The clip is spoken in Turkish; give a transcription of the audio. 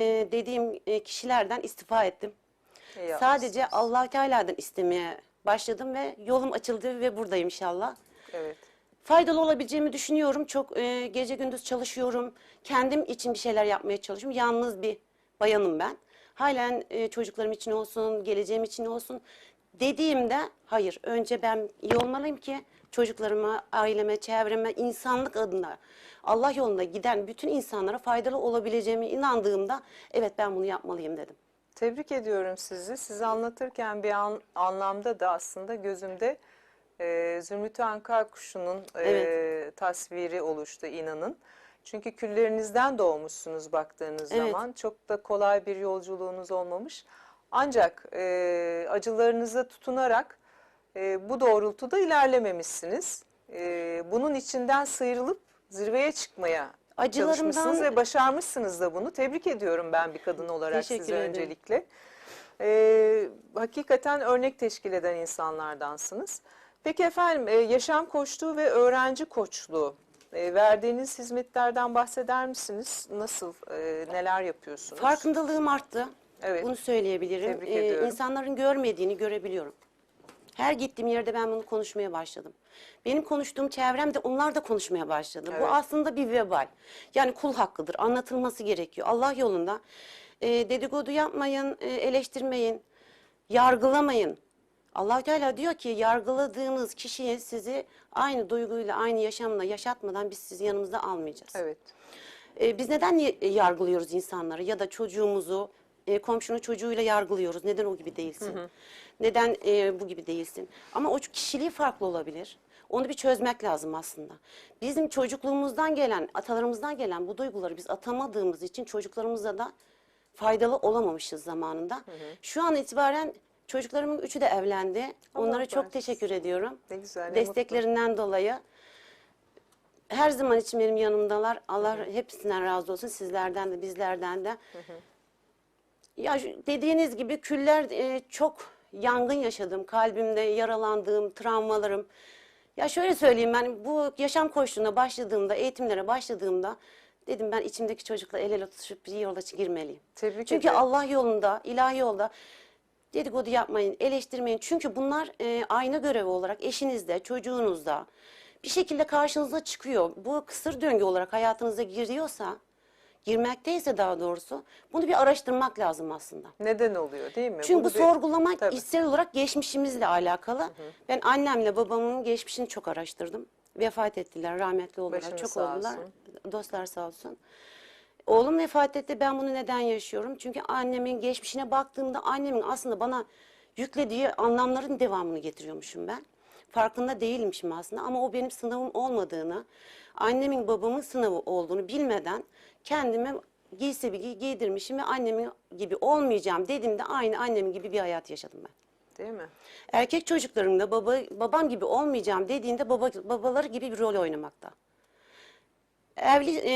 e, dediğim e, kişilerden istifa ettim. İyi yapmışsınız. Sadece Allah Teala'dan istemeye başladım ve yolum açıldı ve buradayım inşallah. Evet. Faydalı olabileceğimi düşünüyorum. Çok e, gece gündüz çalışıyorum. Kendim için bir şeyler yapmaya çalışıyorum. Yalnız bir bayanım ben. Halen e, çocuklarım için olsun, geleceğim için olsun dediğimde hayır önce ben iyi olmalıyım ki çocuklarıma, aileme, çevreme, insanlık adına Allah yolunda giden bütün insanlara faydalı olabileceğime inandığımda evet ben bunu yapmalıyım dedim. Tebrik ediyorum sizi. Sizi anlatırken bir an, anlamda da aslında gözümde e, Zümrüt Anka kuşunun e, Evet. tasviri oluştu inanın. Çünkü küllerinizden doğmuşsunuz baktığınız Evet. zaman. Çok da kolay bir yolculuğunuz olmamış. Ancak e, acılarınıza tutunarak e, bu doğrultuda ilerlememişsiniz. E, bunun içinden sıyrılıp zirveye çıkmaya Acılarımdan- çalışmışsınız ve başarmışsınız da bunu. Tebrik ediyorum ben bir kadın olarak Teşekkür size ederim. öncelikle. Ee, hakikaten örnek teşkil eden insanlardansınız. Peki efendim e, yaşam koçluğu ve öğrenci koçluğu e, verdiğiniz hizmetlerden bahseder misiniz? Nasıl, e, neler yapıyorsunuz? Farkındalığım arttı. Evet. Bunu söyleyebilirim. Tebrik Ee, ediyorum. insanların görmediğini görebiliyorum. Her gittiğim yerde ben bunu konuşmaya başladım. Benim konuştuğum çevremde onlar da konuşmaya başladı. Evet. Bu aslında bir vebal. Yani kul hakkıdır. Anlatılması gerekiyor. Allah yolunda e, dedikodu yapmayın, e, eleştirmeyin, yargılamayın. allah Teala diyor ki yargıladığınız kişiye sizi aynı duyguyla, aynı yaşamla yaşatmadan biz sizi yanımızda almayacağız. Evet. E, biz neden y- yargılıyoruz insanları ya da çocuğumuzu, e, komşunun çocuğuyla yargılıyoruz. Neden o gibi değilsin? Neden e, bu gibi değilsin? Ama o kişiliği farklı olabilir. Onu bir çözmek lazım aslında. Bizim çocukluğumuzdan gelen, atalarımızdan gelen bu duyguları biz atamadığımız için çocuklarımıza da faydalı olamamışız zamanında. Şu an itibaren çocuklarımın üçü de evlendi. Allah Onlara çok bağışlasın. teşekkür ediyorum. Ne güzel, ne mutlu. Desteklerinden dolayı her zaman için benim yanımdalar. Allah hepsinden razı olsun. Sizlerden de bizlerden de. Ya dediğiniz gibi küller e, çok yangın yaşadım. Kalbimde yaralandığım, travmalarım. Ya şöyle söyleyeyim ben bu yaşam koştuğuna başladığımda, eğitimlere başladığımda dedim ben içimdeki çocukla el ele tutuşup bir yola girmeliyim. Tebrik Çünkü ederim. Allah yolunda, ilahi yolda dedikodu yapmayın, eleştirmeyin. Çünkü bunlar e, ayna görevi olarak eşinizde, çocuğunuzda bir şekilde karşınıza çıkıyor. Bu kısır döngü olarak hayatınıza giriyorsa, girmekteyse daha doğrusu bunu bir araştırmak lazım aslında. Neden oluyor değil mi? Çünkü Bunu bu bir- sorgulamak Tabii. içsel olarak geçmişimizle alakalı. Ben annemle babamın geçmişini çok araştırdım. Vefat ettiler, rahmetli oldular, Başınız çok sağ oldular. olsun. Dostlar sağ olsun. Oğlum vefat etti. Ben bunu neden yaşıyorum? Çünkü annemin geçmişine baktığımda annemin aslında bana yüklediği anlamların devamını getiriyormuşum ben. Farkında değilmişim aslında ama o benim sınavım olmadığını, annemin babamın sınavı olduğunu bilmeden kendime giysi bir giy- giydirmişim ve annemin gibi olmayacağım dediğimde aynı annemin gibi bir hayat yaşadım ben. Değil mi? Erkek çocuklarım da baba, babam gibi olmayacağım dediğinde baba, babaları gibi bir rol oynamakta. Evli, e,